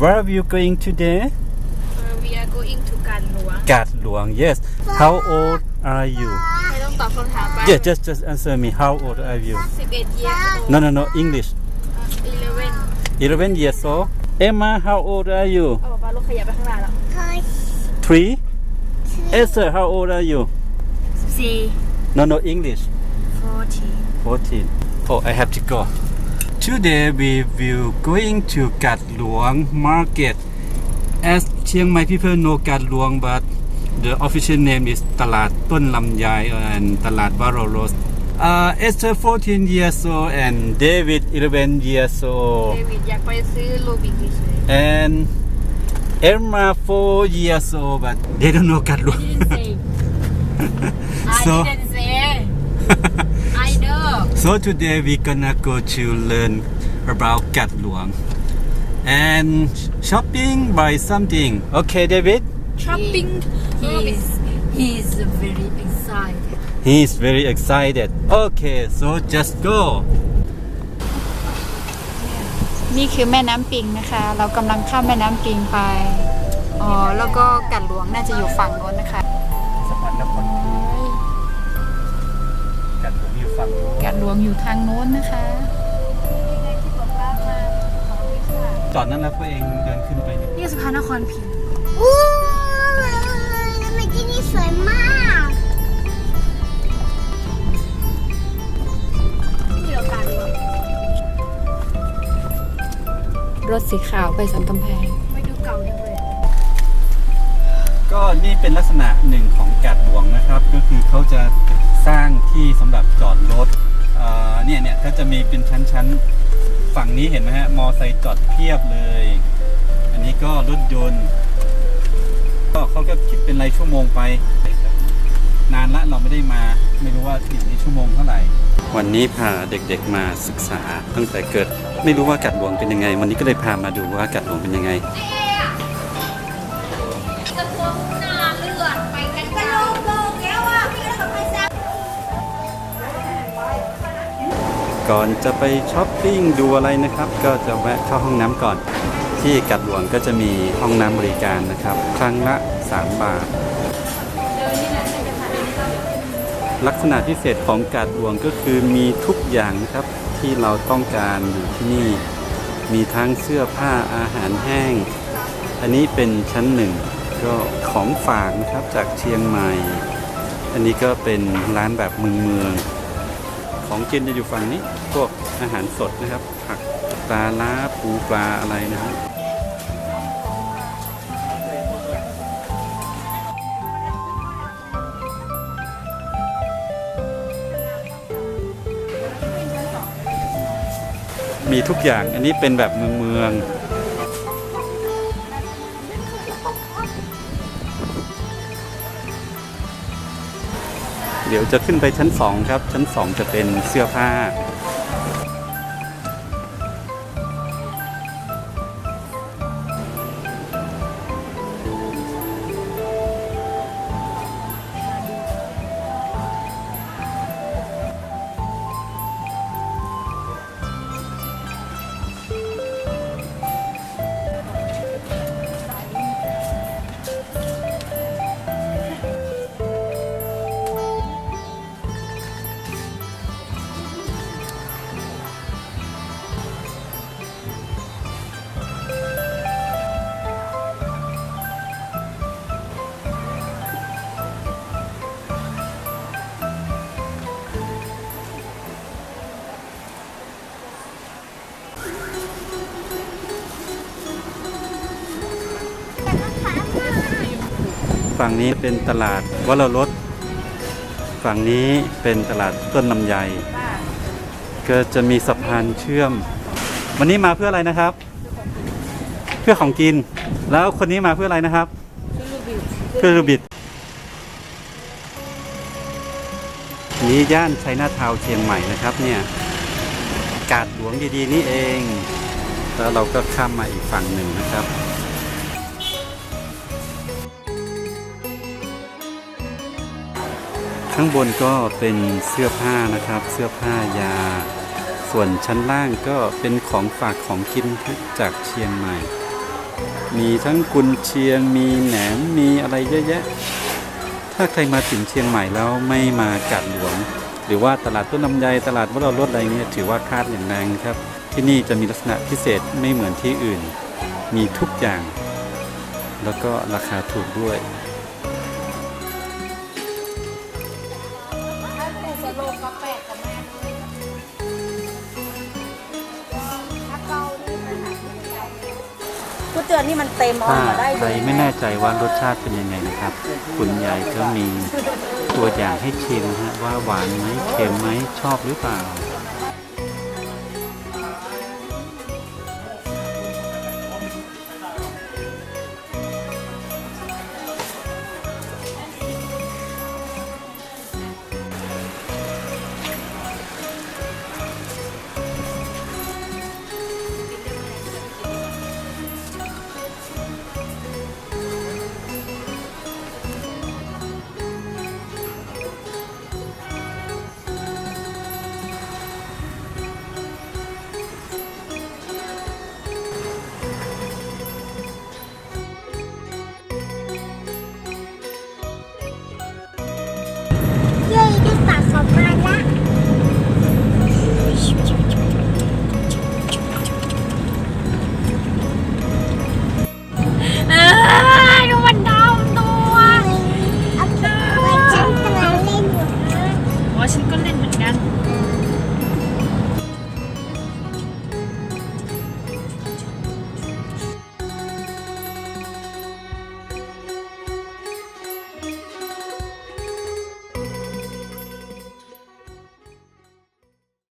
Where are you going today? Uh, we are going to กันหลวง Gat Luang. Yes. How old are you? ไม่ต้องตอบคำถามไป Yeah, just just answer me. How old are you? 11 years old No, no, no. English. 11 11 years old. Emma, how old are you? เอาบอกว่ารถขยับไปข้างหน้าแล้ว Three. Esther, how old are you? 14 No, no. English. 40 14. Oh, I have to go. Today we will going to Gat Luang Market. As Chiang Mai people know Gat Luang, but the official name is Talat Ton Lam Yai and Talat Barolos. Uh, Esther 14 years old and David 11 years เด old วิดอยากไปซื้อโรบิกเฉย and Emma 4 years old, but they don't know Gat Luang. I So- didn't say I know So today we gonna go to learn about Gat Luang and shopping buy something. Okay, David. shopping He's he's very excited. He's very excited. Okay, so just go. นี่คือแม่น้ำปิงนะคะ เรากำลังข้ามแม่น้ำปิงไป อ๋อ แล้วก็กัดหลวงน่าจะอยู่ฝั่งโน้นนะคะ ฝั่งนู้นกัดหลวงอยู่ทางโน้นนะคะ จอดนั้นแล้วตัวเองเดินขึ้นไปดินี่สะพานนครพิงค์อู้ทำไมที่นี่สวยมากที่เราการหลวงรถสีขาวไปสันกำแพงไม่ดูเก่าจังเลยก็นี่เป็นลักษณะหนึ่งของกัดหลวงนะครับ ก็คือเขาจะ สร้างที่สำหรับจอดรถเอ่อเนี่ยเนี่ยก็จะมีเป็นชั้นๆ ฝั่งนี้เห็นไหมฮะมอไซค์จอดเพียบเลย อันนี้ก็รถยนต์ ก็เขาก็คิดเป็นรายชั่วโมงไป นานละเราไม่ได้มาไม่รู้ว่าถึงนี้ชั่วโมงเท่าไหร่ วันนี้พาเด็กๆมาศึกษาตั้งแต่เกิด ไม่รู้ว่ากัดหลวงเป็นยังไง วันนี้ก็เลยพามาดูว่ากัดหลวงเป็นยังไง ก่อนจะไปช้อปปิ้งดูอะไรนะครับ ก็จะแวะเข้าห้องน้ำก่อน ที่กัดหลวงก็จะมีห้องน้ำบริการนะครับ ครั้งละ 3 บาท ลักษณะพิเศษของกาดหลวงก็คือมีทุกอย่างนะครับ ที่เราต้องการอยู่ที่นี่ มีทั้งเสื้อผ้าอาหารแห้ง อันนี้เป็นชั้นหนึ่งก็ของฝากนะครับจากเชียงใหม่ อันนี้ก็เป็นร้านแบบเมืองเมือง ของกินจะอยู่ฝั่งนี้ พวกอาหารสดนะครับ ผักปลาล้าปูปลาอะไรนะครับมีทุกอย่างอันนี้เป็นแบบเมืองเมือง ดี๋ยวจะขึ้นไปชั้นสองครับ ชั้นสองจะเป็นเสื้อผ้า ฝั่งนี้เป็นตลาดวรรสฝั่งนี้เป็นตลาดต้นลำไยก็จะมีสะพานเชื่อม วันนี้มาเพื่ออะไรนะครับ เพื่อของกิน แล้วคนนี้มาเพื่ออะไรนะครับ เพื่อรูบิดนี้ย่านชัยนาทาวน์เชียงใหม่นะครับเนี่ยกาดหลวงดีๆนี่เอง แล้วเราก็ข้ามมาอีกฝั่งหนึ่งนะครับ ข้างบนก็เป็นเสื้อผ้านะครับ เสื้อผ้ายา ส่วนชั้นล่างก็เป็นของฝากของกินจากเชียงใหม่ มีทั้งกุนเชียง มีแหนม มีอะไรเยอะแยะ ถ้าใครมาถึงเชียงใหม่แล้วไม่มากาดหลวง หรือว่าตลาดต้นลำไยตลาดวัดรรถอะไรเนี่ยถือว่าคาดอย่างแรงครับ ที่นี่จะมีลักษณะพิเศษไม่เหมือนที่อื่น มีทุกอย่าง แล้วก็ราคาถูกด้วย ก๋วยเตี๋ยวนี่มันเต็มเอาถ้ามาได้ใครไม่แน่ใจว่ารสชาติเป็นยังไงนะครับ คุณยายก็มีตัวอย่างให้ชิมฮะว่าหวานไหมเค็มไหมชอบหรือเปล่า